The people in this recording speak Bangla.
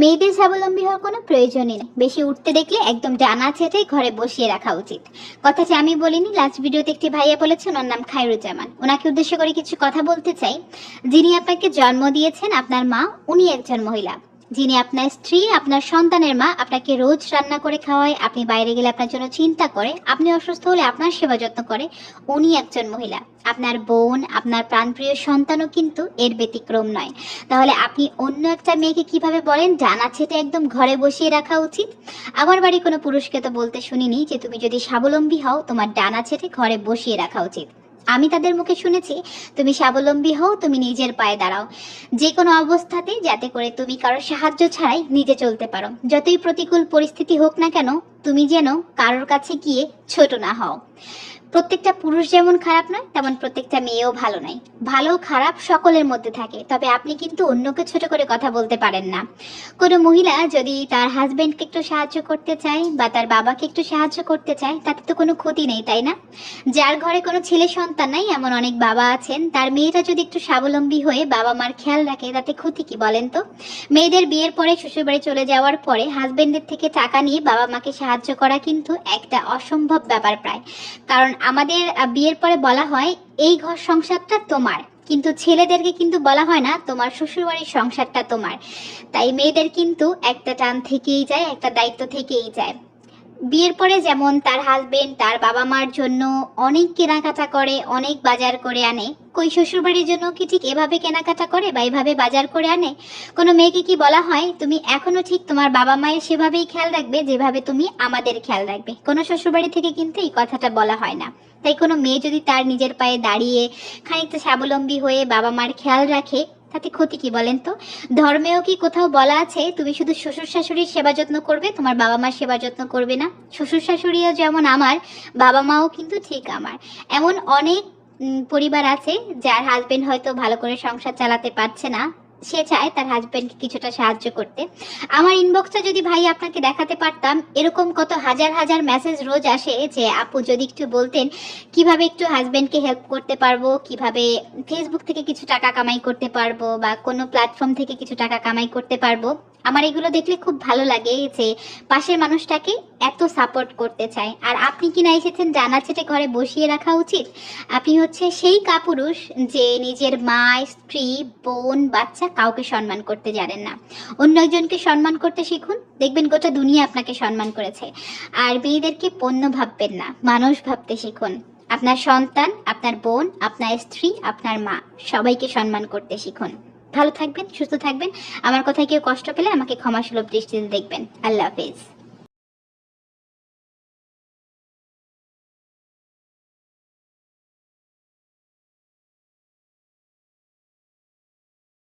মেয়েদের স্বাবলম্বী হওয়ার কোনো প্রয়োজনই নেই। বেশি উঠতে দেখলে একদম ডানা ছেটে ঘরে বসিয়ে রাখা উচিত। কথাটা আমি বলিনি লাস্ট ভিডিওতে একটি ভাইয়া বলেছেন ওর নাম খায়রুজ্জামান। ওনাকে উদ্দেশ্য করে কিছু কথা বলতে চাই। যিনি আপনাকে জন্ম দিয়েছেন, আপনার মা, উনি একজন মহিলা। যিনি আপনার স্ত্রী, আপনার সন্তানের মা আপনাকে রোজ রান্না করে খাওয়ায়, আপনি বাইরে গেলে আপনার জন্য চিন্তা করে, আপনি অসুস্থ হলে আপনার সেবা যত্ন করে, উনি একজন মহিলা। আপনার বোন, আপনার প্রাণপ্রিয় সন্তানও কিন্তু এর ব্যতিক্রম নয়। তাহলে আপনি অন্য একটা মেয়েকে কীভাবে বলেন? জানা ছেটে একদম ঘরে বসিয়ে রাখা উচিত। আমার বাড়ি কোনো পুরুষকে তো বলতে শুনিনি যে তুমি যদি স্বাবলম্বী হও, তোমার ডানা ছেটে ঘরে বসিয়ে রাখা উচিত। আমি তাদের মুখে শুনেছি, তুমি স্বাবলম্বী হও, তুমি নিজের পায়ে দাঁড়াও। যে কোনো অবস্থাতে যাতে করে তুমি কারোর সাহায্য ছাড়াই নিজে চলতে পারো। যতই প্রতিকূল পরিস্থিতি হোক না কেন, তুমি যেন কারোর কাছে গিয়ে ছোট না হও। প্রত্যেকটা পুরুষ যেমন খারাপ নয়, তেমন প্রত্যেকটা মেয়েও ভালো নয়। ভালো খারাপ সকলের মধ্যে থাকে, তবে আপনি কিন্তু অন্যকে ছোট করে কথা বলতে পারেন না। কোনো মহিলা যদি তার হাজবেন্ডকে একটু সাহায্য করতে চায় বা তার বাবাকে একটু সাহায্য করতে চায়, তাতে তো কোনো ক্ষতি নেই, তাই না? যার ঘরে কোনো ছেলে সন্তান নাই, এমন অনেক বাবা আছেন, তার মেয়েটা যদি একটু স্বাবলম্বী হয়ে বাবা মার খেয়াল রাখে, তাতে ক্ষতি কি বলেন তো? মেয়েদের বিয়ের পরে শ্বশুরবাড়ি চলে যাওয়ার পরে হাজবেন্ডের থেকে টাকা নিয়ে বাবা মাকে সাহায্য করা কিন্তু একটা অসম্ভব ব্যাপার প্রায়। কারণ আমাদের বিয়ের পরে বলা হয়, এই ঘর সংসারটা তোমার। কিন্তু ছেলেদেরকে কিন্তু বলা হয় না, তোমার শ্বশুরবাড়ির সংসারটা তোমার। তাই মেয়েদের কিন্তু একটা টান থেকেই যায়, একটা দায়িত্ব থেকেই যায়। বিয়ের পরে যেমন তার হাজবেন্ড তার বাবা মার জন্য অনেক কেনাকাটা করে, অনেক বাজার করে আনে। কই শ্বশুরবাড়ির জন্য কি ঠিক এভাবে কেনাকাটা করে বা এভাবে বাজার করে আনে? কোনো মেয়েকে কি বলা হয়, তুমি এখনও ঠিক তোমার বাবা মায়ের সেভাবেই খেয়াল রাখবে যেভাবে তুমি আমাদের খেয়াল রাখবে কোনো শ্বশুরবাড়ি থেকে কিন্তু এই কথাটা বলা হয় না। তাই কোনো মেয়ে যদি তার নিজের পায়ে দাঁড়িয়ে খানিকটা স্বাবলম্বী হয়ে বাবা মার খেয়াল রাখে তাতে ক্ষতি কি বলেন তো? ধর্মেও কি কোথাও বলা আছে, তুমি শুধু শ্বশুর শাশুড়ির সেবা যত্ন করবে, তোমার বাবা মার সেবা যত্ন করবে না? শ্বশুর শাশুড়িও যেমন আমার, বাবা মাও কিন্তু ঠিক আমার। এমন অনেক পরিবার আছে যার হাজবেন্ড হয়তো ভালো করে সংসার চালাতে পারছে না। সে চায় তার হাজব্যান্ডকে কিছুটা সাহায্য করতে। আমার ইনবক্সটা যদি ভাই আপনাকে দেখাতে পারতাম, এরকম কত হাজার হাজার মেসেজ রোজ আসে যে, আপু, যদি একটু বলতেন কীভাবে একটু হাজব্যান্ডকে হেল্প করতে পারব? কীভাবে ফেসবুক থেকে কিছু টাকা কামাই করতে পারব? বা কোনো প্ল্যাটফর্ম থেকে কিছু টাকা কামাই করতে পারব? আমার এগুলো দেখলে খুব ভালো লাগে যে, পাশের মানুষটাকে এত সাপোর্ট করতে চায় আর আপনি কি না এসেছেন জানা ছেটে ঘরে বসিয়ে রাখা উচিত? আপনি হচ্ছে সেই কাপুরুষ যে নিজের মা স্ত্রী, বোন, বাচ্চা কাউকে সম্মান করতে জানেন না। অন্য একজনকে সম্মান করতে শিখুন। দেখবেন গোটা দুনিয়া আপনাকে সম্মান করেছে। আর মেয়েদেরকে পণ্য ভাববেন না, মানুষ ভাবতে শিখুন। আপনার সন্তান, আপনার বোন, আপনার স্ত্রী, আপনার মা, সবাইকে সম্মান করতে শিখুন। ভালো থাকবেন, সুস্থ থাকবেন। আমার কথায় কেউ কষ্ট পেলে আমাকে ক্ষমাসুলভ দৃষ্টিতে দেখবেন। আল্লাহ হাফেজ।